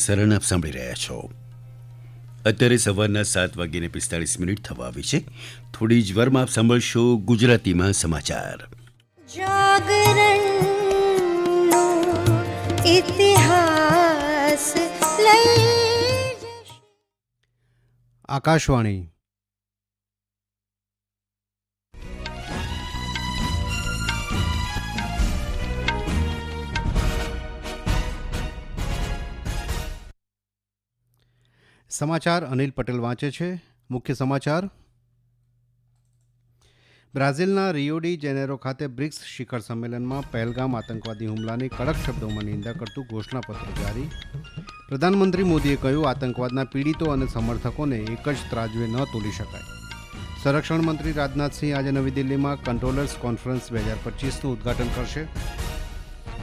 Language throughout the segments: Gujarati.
સરણ આપ સાંભળી રહ્યા છો. અત્યારે સવારના સાત વાગીને પિસ્તાળીસ મિનિટ થવા આવી છે. થોડી જ વારમાં આપ સાંભળશો ગુજરાતીમાં સમાચાર. ઇતિહાસ આકાશવાણી. સમાચાર અનિલ પટેલ વાંચે છે. મુખ્ય સમાચાર. બ્રાઝિલના રિયોડી જેનેરો ખાતે બ્રિક્સ શિખર સંમેલનમાં પહેલગામ આતંકવાદી હુમલાની કડક શબ્દોમાં નિંદા કરતું ઘોષણાપત્ર જારી. પ્રધાનમંત્રી મોદીએ કહ્યું, આતંકવાદના પીડિતો અને સમર્થકોને એક જ ત્રાજવે ન તોલી શકાય. સંરક્ષણ મંત્રી રાજનાથસિંહ આજે નવી દિલ્હીમાં કંટ્રોલર્સ કોન્ફરન્સ બે હજાર પચીસનું ઉદઘાટન કરશે.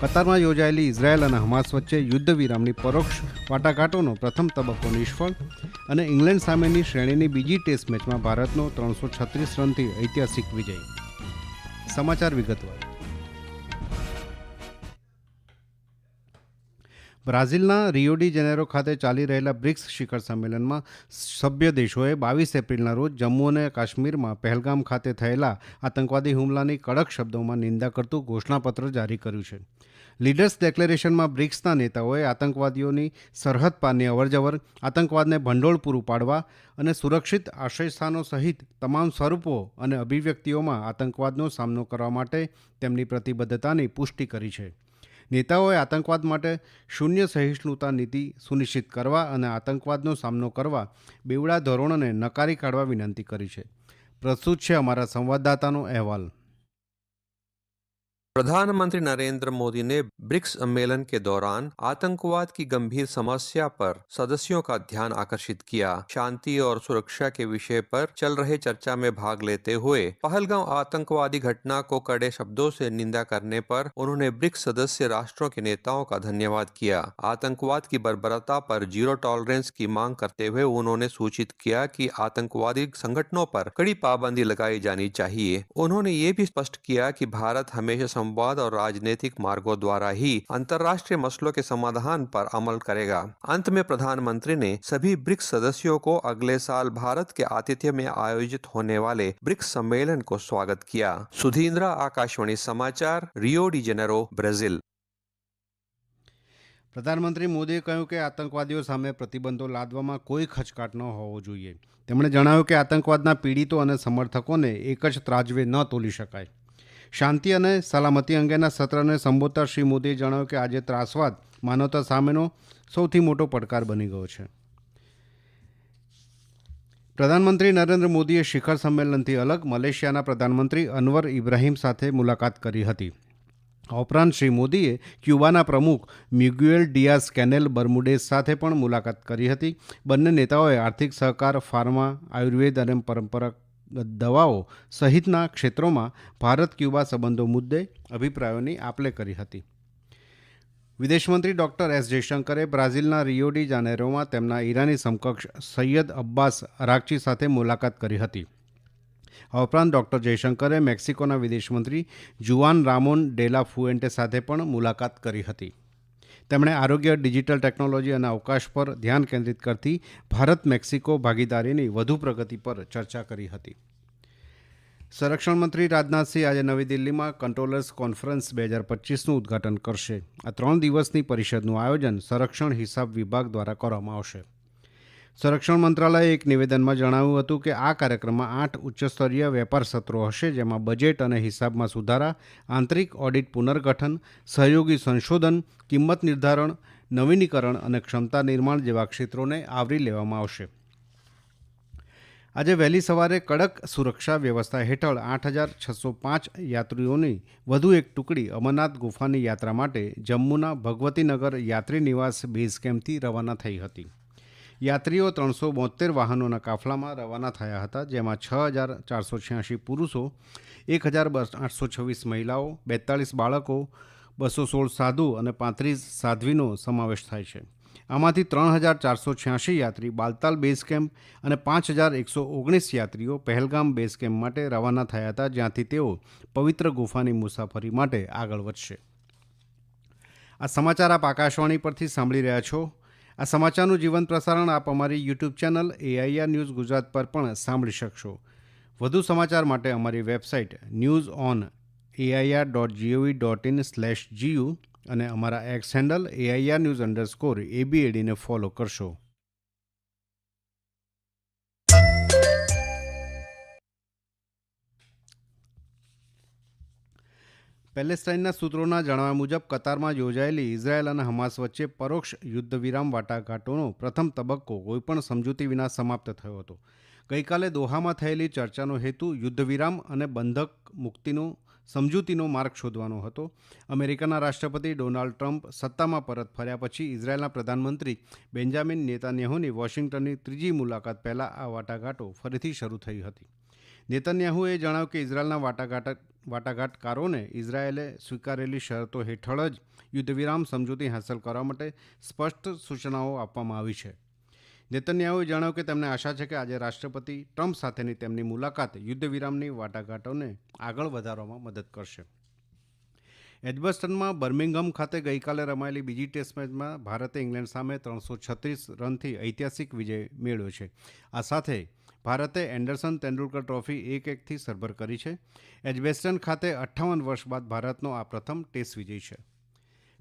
કતારમાં યોજાયેલી ઇઝરાયેલ અને હમાસ વચ્ચે યુદ્ધ વિરામની પરોક્ષ વાટાઘાટોનો પ્રથમ તબક્કો નિષ્ફળ અને ઇંગ્લેન્ડ સામેની શ્રેણીની બીજી ટેસ્ટ મેચમાં ભારતનો ત્રણસો છત્રીસ રનથી ઐતિહાસિક વિજય. સમાચાર વિગતવાર. બ્રાઝિલના રિયોડી જેનેરો ખાતે ચાલી રહેલા બ્રિક્સ શિખર સંમેલનમાં સભ્ય દેશોએ બાવીસ એપ્રિલના રોજ જમ્મુ અને કાશ્મીરમાં પહેલગામ ખાતે થયેલા આતંકવાદી હુમલાની કડક શબ્દોમાં નિંદા કરતું ઘોષણાપત્ર જારી કર્યું છે. લીડર્સ ડેક્લેરેશનમાં બ્રિક્સના નેતાઓએ આતંકવાદીઓની સરહદ પારની અવરજવર, આતંકવાદને ભંડોળ પૂરું પાડવા અને સુરક્ષિત આશ્રયસ્થાનો સહિત તમામ સ્વરૂપો અને અભિવ્યક્તિઓમાં આતંકવાદનો સામનો કરવા માટે તેમની પ્રતિબદ્ધતાની પુષ્ટિ કરી છે. નેતાઓએ આતંકવાદ માટે શૂન્ય સહિષ્ણુતા નીતિ સુનિશ્ચિત કરવા અને આતંકવાદનો સામનો કરવા બેવડા ધોરણોને નકારી કાઢવા વિનંતી કરી છે. પ્રસ્તુત છે અમારા સંવાદદાતાનો અહેવાલ. प्रधानमंत्री नरेंद्र मोदी ने ब्रिक्स सम्मेलन के दौरान आतंकवाद की गंभीर समस्या पर सदस्यों का ध्यान आकर्षित किया। शांति और सुरक्षा के विषय पर चल रहे चर्चा में भाग लेते हुए पहलगांव आतंकवादी घटना को कड़े शब्दों से निंदा करने पर उन्होंने ब्रिक्स सदस्य राष्ट्रों के नेताओं का धन्यवाद किया। आतंकवाद की बर्बरता पर ज़ीरो टॉलरेंस की मांग करते हुए उन्होंने सूचित किया कि आतंकवादी संगठनों पर कड़ी पाबंदी लगाई जानी चाहिए। उन्होंने ये भी स्पष्ट किया कि भारत हमेशा संवाद और राजनीतिक मार्गों द्वारा ही अंतर्राष्ट्रीय मसलों के समाधान पर अमल करेगा अंत में प्रधानमंत्री ने सभी ब्रिक्स सदस्यों को अगले साल भारत के आतिथ्य में आयोजित होने वाले ब्रिक्स सम्मेलन को स्वागत किया सुधींद्रा आकाशवाणी समाचार रियो डी जेनेरो ब्राजील પ્રધાનમંત્રી મોદીએ કહ્યું કે આતંકવાદીઓ સામે પ્રતિબંધો લાદવામાં કોઈ ખચકાટ ન હોવો જોઈએ તેમણે જણાવ્યું કે આતંકવાદના પીડિતો અને સમર્થકોને એક જ ત્રાજવે ન તોલી શકાય શાંતિ અને સલામતી અંગેના સત્રને સંબોધતા શ્રી મોદીએ જણાવ્યું કે આજે ત્રાસવાદ માનવતા સામેનો સૌથી મોટો પડકાર બની ગયો છે. પ્રધાનમંત્રી નરેન્દ્ર મોદીએ શિખર સંમેલનથી અલગ મલેશિયાના પ્રધાનમંત્રી અનવર ઇબ્રાહીમ સાથે મુલાકાત કરી હતી. આ ઉપરાંત શ્રી મોદીએ ક્યુબાના પ્રમુખ મિગ્યુએલ ડિયાસ કેનેલ બર્મુડેસ સાથે પણ મુલાકાત કરી હતી. બંને નેતાઓએ આર્થિક સહકાર, ફાર્મા, આયુર્વેદ અને પરંપરાગત દવાઓ સહિતના ક્ષેત્રોમાં ભારત ક્યુબા સંબંધો મુદ્દે અભિપ્રાયોની આપલે કરી હતી. વિદેશમંત્રી ડોક્ટર એસ જયશંકરે બ્રાઝિલના રિયોડી જાનેરોમાં તેમના ઈરાની સમકક્ષ સૈયદ અબ્બાસ અરાકચી સાથે મુલાકાત કરી હતી. આ ઉપરાંત ડોક્ટર જયશંકરે મેક્સિકોના વિદેશમંત્રી જુઆન રામોન ડેલા ફુએન્ટે સાથે પણ મુલાકાત કરી હતી. તેમણે આરોગ્ય, ડિજિટલ ટેકનોલોજી અને અવકાશ પર ધ્યાન કેન્દ્રિત કરતી ભારત મેક્સિકો ભાગીદારીની વધુ પ્રગતિ પર ચર્ચા કરી હતી. સંરક્ષણ મંત્રી રાજનાથસિંહ આજે નવી દિલ્હીમાં કંટ્રોલર્સ કોન્ફરન્સ બે હજાર પચીસનું ઉદ્ઘાટન કરશે. આ ત્રણ દિવસની પરિષદનું આયોજન સંરક્ષણ હિસાબ વિભાગ દ્વારા કરવામાં આવશે. સંરક્ષણ મંત્રાલયે એક નિવેદનમાં જણાવ્યું હતું કે આ કાર્યક્રમમાં આઠ ઉચ્ચસ્તરીય વેપાર સત્રો હશે, જેમાં બજેટ અને હિસાબમાં સુધારા, આંતરિક ઓડિટ પુનર્ગઠન, સહયોગી સંશોધન, કિંમત નિર્ધારણ, નવીનીકરણ અને ક્ષમતા નિર્માણ જેવા ક્ષેત્રોને આવરી લેવામાં આવશે. આજે વહેલી સવારે કડક સુરક્ષા વ્યવસ્થા હેઠળ આઠ હજાર છસો પાંચ યાત્રીઓની વધુ એક ટુકડી અમરનાથ ગુફાની યાત્રા માટે જમ્મુના ભગવતીનગર યાત્રી નિવાસ બેઝ કેમ્પથી રવાના થઈ હતી. યાત્રીઓ ત્રણસો બોતેર વાહનોના કાફલામાં રવાના થયા હતા, જેમાં છ હજાર ચારસો છ્યાસી પુરુષો, એક હજાર આઠસો છવ્વીસ મહિલાઓ, બેતાળીસ બાળકો, બસો સોળ સાધુ અને પાંત્રીસ સાધ્વીનો સમાવેશ થાય છે. આમાંથી ત્રણ હજાર ચારસો છ્યાસી યાત્રી બાલતાલ બેઝ કેમ્પ અને પાંચ હજાર એકસો ઓગણીસ યાત્રીઓ પહેલગામ બેઝ કેમ્પ માટે રવાના થયા હતા, જ્યાંથી તેઓ પવિત્ર ગુફાની મુસાફરી માટે આગળ વધશે. આ સમાચાર આપ આકાશવાણી પરથી સાંભળી રહ્યા છો. આ સમાચારનું જીવંત પ્રસારણ આપ અમારી YouTube channel AIR news Gujarat પર પણ સાંભળી શકશો. વધુ સમાચાર માટે અમારી website news on AIR dot GOV dot in slash GU અને અમારા X handle AIR news underscore એબીએડીને follow કરશો. પેલેસ્ટાઇનના સૂત્રોના જણાવ્યા મુજબ, કતારમાં યોજાયેલી ઇઝરાયેલ અને હમાસ વચ્ચે પરોક્ષ યુદ્ધ વિરામ વાટાઘાટોનો પ્રથમ તબક્કો કોઈપણ સમજૂતી વિના સમાપ્ત થયો હતો. ગઈકાલે દોહામાં થયેલી ચર્ચાનો હેતુ યુદ્ધ વિરામ અને બંધક મુક્તિનો, સમજૂતીનો માર્ગ શોધવાનો હતો. અમેરિકાના રાષ્ટ્રપતિ ડોનાલ્ડ ટ્રમ્પ સત્તામાં પરત ફર્યા પછી ઇઝરાયેલના પ્રધાનમંત્રી બેન્જામિન નેતાન્યાહુની વોશિંગ્ટનની ત્રીજી મુલાકાત પહેલાં આ વાટાઘાટો ફરીથી શરૂ થઈ હતી. નેતન્યાહુએ જણાવ્યું કે ઇઝરાયેલના વાટાઘાટ વાટાઘાટકારોને ઇઝરાયેલે સ્વીકારેલી શરતો હેઠળ જ યુદ્ધવિરામ સમજૂતી હાંસલ કરવા માટે સ્પષ્ટ સૂચનાઓ આપવામાં આવી છે. નેતન્યાહુએ જણાવ્યું કે તેમને આશા છે કે આજે રાષ્ટ્રપતિ ટ્રમ્પ સાથેની તેમની મુલાકાત યુદ્ધવિરામની વાટાઘાટોને આગળ વધારવામાં મદદ કરશે. એજબસ્ટનમાં બર્મિંગહમ ખાતે ગઈકાલે રમાયેલી બીજી ટેસ્ટ મેચમાં ભારતે ઇંગ્લેન્ડ સામે ત્રણસો છત્રીસ રનથી ઐતિહાસિક વિજય મેળવ્યો છે. આ સાથે ભારતે એન્ડરસન તેંડુલકર ટ્રોફી એક એકથી સરભર કરી છે. એજબેસ્ટન ખાતે અઠ્ઠાવન વર્ષ બાદ ભારતનો આ પ્રથમ ટેસ્ટ વિજય છે.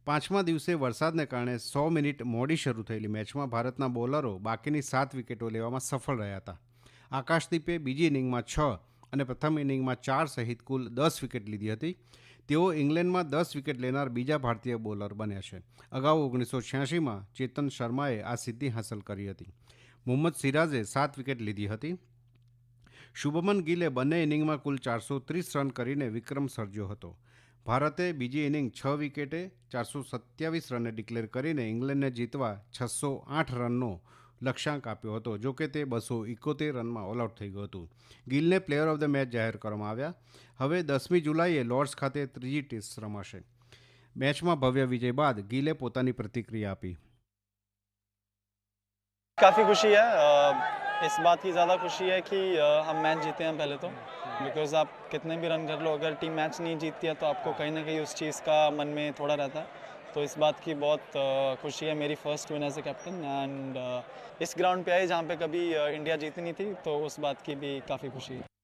પાંચમા દિવસે વરસાદને કારણે સો મિનિટ મોડી શરૂ થયેલી મેચમાં ભારતના બોલરો બાકીની સાત વિકેટો લેવામાં સફળ રહ્યા હતા. આકાશદીપે બીજી ઇનિંગમાં છ અને પ્રથમ ઇનિંગમાં ચાર સહિત કુલ દસ વિકેટ લીધી હતી. તેઓ ઇંગ્લેન્ડમાં દસ વિકેટ લેનાર બીજા ભારતીય બોલર બન્યા છે. અગાઉ ઓગણીસો છ્યાસીમાં ચેતન શર્માએ આ સિદ્ધિ હાંસલ કરી હતી. મોહમ્મદ સિરાજે સાત વિકેટ લીધી હતી. શુભમન ગિલે બંને ઇનિંગમાં કુલ ચારસો ત્રીસ રન કરીને વિક્રમ સર્જ્યો હતો. ભારતે બીજી ઇનિંગ છ વિકેટે ચારસો સત્યાવીસ રને ડિક્લેર કરીને ઇંગ્લેન્ડને જીતવા છસો આઠ રનનો લક્ષ્યાંક આપ્યો હતો, જો કે તે બસો ઇકોતેર રનમાં ઓલ આઉટ થઈ ગયું હતું. ગિલને પ્લેયર ઓફ ધ મેચ જાહેર કરવામાં આવ્યા. હવે દસમી જુલાઈએ લોર્ડ્સ ખાતે ત્રીજી ટેસ્ટ રમાશે. મેચમાં ભવ્ય વિજય બાદ ગિલે પોતાની પ્રતિક્રિયા આપી. काफ़ी खुशी है। इस बात की ज़्यादा खुशी है कि हम मैच जीते हैं पहले तो। बिकॉज़ आप कितने भी रन कर लो, अगर टीम मैच नहीं जीतती है तो आपको कहीं ना कहीं उस चीज़ का मन में थोड़ा रहता है। तो इस बात की बहुत खुशी है मेरी first win as a captain and इस ग्राउंड पे आई जहाँ पे कभी इंडिया जीती नहीं थी तो उस बात की भी काफ़ी खुशी है।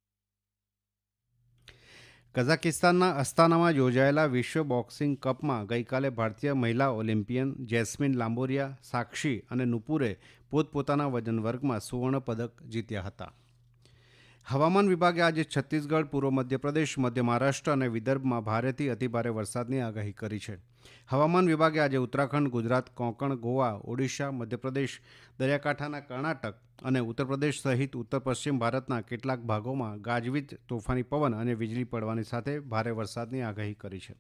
કઝાકિસ્તાનના અસ્તાનામાં યોજાયેલા વિશ્વ બોક્સિંગ કપમાં ગઈકાલે ભારતીય મહિલા ઓલિમ્પિયન જેસ્મિન લાંબોરિયા, સાક્ષી અને નુપુરે પોતપોતાના વજન વર્ગમાં સુવર્ણ પદક જીત્યા હતા. હવામાન વિભાગે આજે છત્તીસગઢ, પૂર્વ મધ્યપ્રદેશ, મધ્ય મહારાષ્ટ્ર અને વિદર્ભમાં ભારેથી અતિભારે વરસાદની આગાહી કરી છે. હવામાન વિભાગે આજે ઉત્તરાખંડ, ગુજરાત, કોંકણ, ગોવા, ઓડિશા, મધ્યપ્રદેશ, દરિયાકાંઠાના કર્ણાટક અને ઉત્તર પ્રદેશ સહિત ઉત્તર પશ્ચિમ ભારતના કેટલાક ભાગોમાં ગાજવીજ, તોફાની પવન અને વીજળી પડવાની સાથે ભારે વરસાદની આગાહી કરી છે.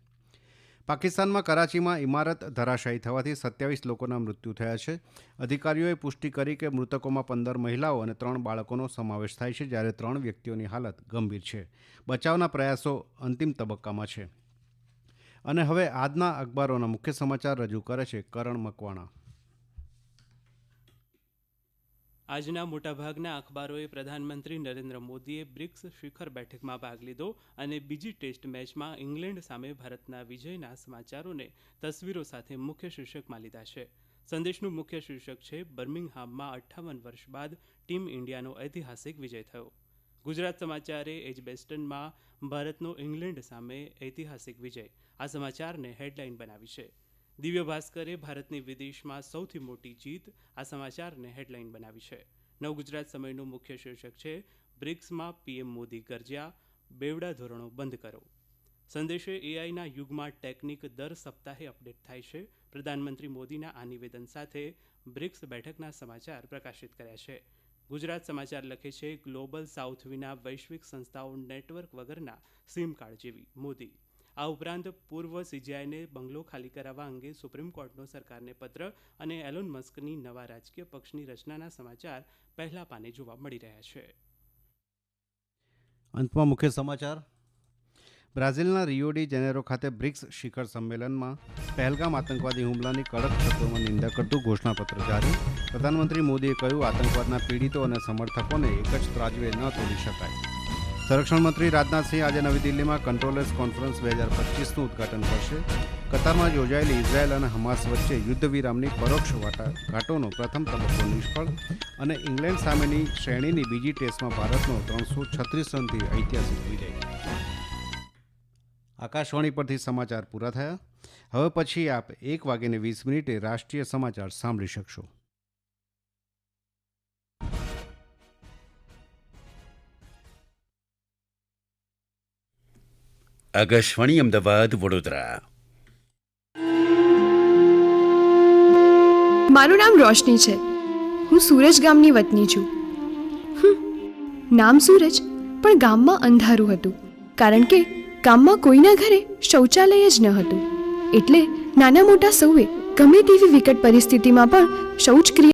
પાકિસ્તાનમાં કરાચીમાં ઇમારત ધરાશાયી થવાથી સત્યાવીસ લોકોના મૃત્યુ થયા છે. અધિકારીઓએ પુષ્ટિ કરી કે મૃતકોમાં પંદર મહિલાઓ અને ત્રણ બાળકોનો સમાવેશ થાય છે, જ્યારે ત્રણ વ્યક્તિઓની હાલત ગંભીર છે. બચાવના પ્રયાસો અંતિમ તબક્કામાં છે. અને હવે આજના અખબારોના મુખ્ય સમાચાર રજૂ કરે છે કરણ મકવાણા. આજના મોટાભાગના અખબારોએ પ્રધાનમંત્રી નરેન્દ્ર મોદીએ બ્રિક્સ શિખર બેઠકમાં ભાગ લીધો અને બીજી ટેસ્ટ મેચમાં ઇંગ્લેન્ડ સામે ભારતના વિજયના સમાચારોને તસવીરો સાથે મુખ્ય શીર્ષકમાં લીધા છે. સંદેશનું મુખ્ય શીર્ષક છે, બર્મિંગહામમાં અઠ્ઠાવન વર્ષ બાદ ટીમ ઇન્ડિયાનો ઐતિહાસિક વિજય થયો. ગુજરાત સમાચારે એજબેસ્ટનમાં ભારતનો ઇંગ્લેન્ડ સામે ઐતિહાસિક વિજય. આ સમાચારને હેડલાઇન બનાવી છે. દિવ્ય ભાસ્કરે ભારતની વિદેશમાં સૌથી મોટી જીત આ સમાચારને હેડલાઇન બનાવી છે. નવ ગુજરાત સમયનું મુખ્ય શીર્ષક છે, બ્રિક્સમાં પીએમ મોદી ગરજ્યા, બેવડા ધોરણો બંધ કરો. સંદેશે એઆઈના યુગમાં ટેકનિક દર સપ્તાહે અપડેટ થાય છે. પ્રધાનમંત્રી મોદીના આ નિવેદન સાથે બ્રિક્સ બેઠકના સમાચાર પ્રકાશિત કર્યા છે. ગુજરાત સમાચાર લખે છે, ગ્લોબલ સાઉથ વિના વૈશ્વિક સંસ્થાઓ નેટવર્ક વગરના સિમ કાર્ડ જેવી મોદી આ ઉપરાંત પૂર્વ સીજીઆઈને બંગલો ખાલી કરાવવા અંગે સુપ્રીમ કોર્ટનો સરકારને પત્ર અને એલોન મસ્કની નવા રાજકીય પક્ષની રચનાના સમાચાર પહેલા પાને જોવા મળી રહ્યા છે. અંતમાં મુખ્ય સમાચાર. બ્રાઝિલના રિયોડી જેનેરો ખાતે બ્રિક્સ શિખર સંમેલનમાં પહેલગામ આતંકવાદી હુમલાની કડક શબ્દોમાં નિંદા કરતું ઘોષણાપત્ર જારી. પ્રધાનમંત્રી મોદીએ કહ્યું, આતંકવાદના પીડિતો અને સમર્થકોને એક જ ત્રાજવે ન તોડી શકાય. સંરક્ષણ મંત્રી રાજનાથસિંહ આજે નવી દિલ્હીમાં કંટ્રોલર્સ કોન્ફરન્સ બે હજાર પચીસનું ઉદઘાટન કરશે. કતારમાં યોજાયેલી ઇઝરાયેલ અને હમાસ વચ્ચે યુદ્ધ વિરામની પરોક્ષ વાટાઘાટોનો પ્રથમ તબક્કો નિષ્ફળ અને ઇંગ્લેન્ડ સામેની શ્રેણીની બીજી ટેસ્ટમાં ભારતનો ત્રણસો છત્રીસ રનથી ઐતિહાસિક વિજય. આકાશવાણી પરથી સમાચાર પૂરા થયા. હવે પછી આપ એક વાગ્યે વીસ મિનિટે રાષ્ટ્રીય સમાચાર સાંભળી શકશો. આકાશવાણી અમદાવાદ વડોદરા મારું નામ રોશની છે. હું સુરજ ગામની વતની છું. નામ સુરજ, પણ ગામમાં અંધારું હતું. કારણ કે ગામમાં કોઈના ઘરે શૌચાલય જ ન હતું. એટલે નાના મોટા સૌએ ગમે તેવી વિકટ પરિસ્થિતિમાં પણ શૌચક્રિયા